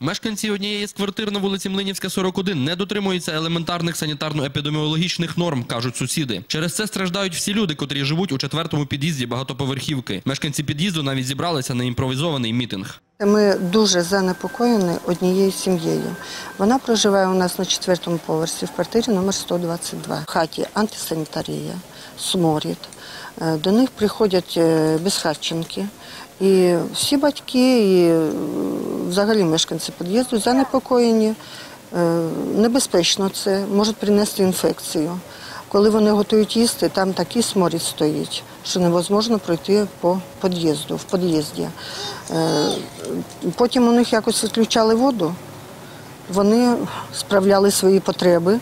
Мешканці однієї з квартир на вулиці Млинівська, 41 не дотримуються елементарних санітарно-епідеміологічних норм, кажуть сусіди. Через це страждають всі люди, котрі живуть у четвертому під'їзді багатоповерхівки. Мешканці під'їзду навіть зібралися на імпровізований мітинг. Ми дуже занепокоєні однією сім'єю. Вона проживає у нас на четвертому поверсі в квартирі номер 122. В хаті антисанітарія, сморід. Е, До них приходять е, безхатченки. І всі батьки, і е, взагалі мешканці під'їзду занепокоєні. Небезпечно це, можуть принести інфекцію. Коли вони готують їсти, там такий сморід стоїть, що невозможно пройти по під'їзду, в під'їзді. Е, Потім у них якось відключали воду, вони справляли свої потреби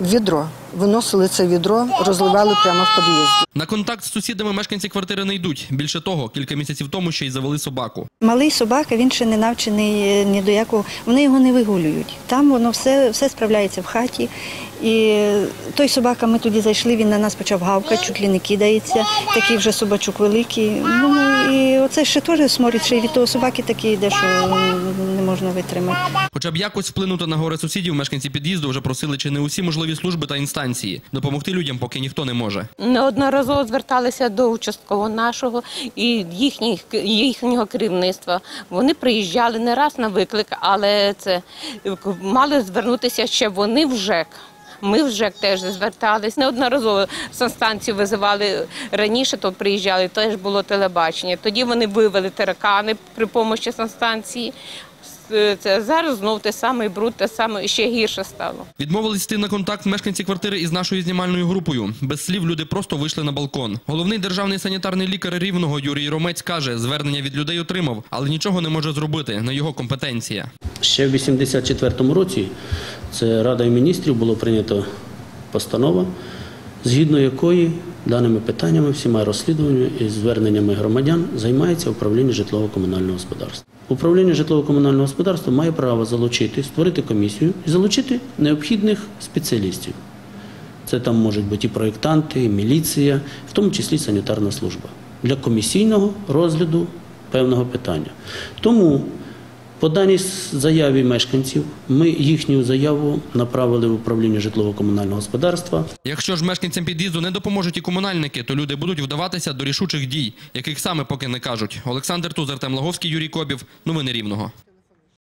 в відро, виносили це відро, розливали прямо в під'їзді. На контакт з сусідами мешканці квартири не йдуть. Більше того, кілька місяців тому ще й завели собаку. Малий собака, він ще не навчений е, ні до якого. Вони його не вигулюють. Там воно все, все справляється в хаті. І той собака, ми тоді зайшли, він на нас почав гавкати, чуть ли не кидається. Такий вже собачок великий. Ну і оце ще теж сморід, ще й від того собаки такий йде, що не можна витримати. Хоча б якось вплинути на горе сусідів, мешканці під'їзду вже просили чи не усі можливі служби та інстанції. Допомогти людям поки ніхто не може. Неодноразово зверталися до участкового нашого і їхніх, їхнього керівництва. Вони приїжджали не раз на виклик, але це мали звернутися ще вони в ЖЕК. Ми в ЖЕК теж звертались. Неодноразово санстанцію визивали раніше, то приїжджали, теж було телебачення. Тоді вони вивели таракани при допомозі санстанції. Це зараз знов те саме бруд, те саме ще гірше стало. Відмовились йти на контакт мешканці квартири із нашою знімальною групою. Без слів люди просто вийшли на балкон. Головний державний санітарний лікар рівного Юрій Ромець каже, звернення від людей отримав, але нічого не може зробити. Не його компетенція. Ще в 84-му році це Радою міністрів було прийнято постанова, згідно якої даними питаннями, всіма розслідуваннями і зверненнями громадян займається управління житлово-комунального господарства. Управління житлово-комунального господарства має право залучити, створити комісію і залучити необхідних спеціалістів. Це там можуть бути і проєктанти, і міліція, в тому числі санітарна служба для комісійного розгляду певного питання. Тому по даній заяві мешканців ми їхню заяву направили в управління житлово-комунального господарства. Якщо ж мешканцям під'їзду не допоможуть і комунальники, то люди будуть вдаватися до рішучих дій, яких саме поки не кажуть. Олександр Тузер, Лаговський, Юрій Кобів. Новини Рівного.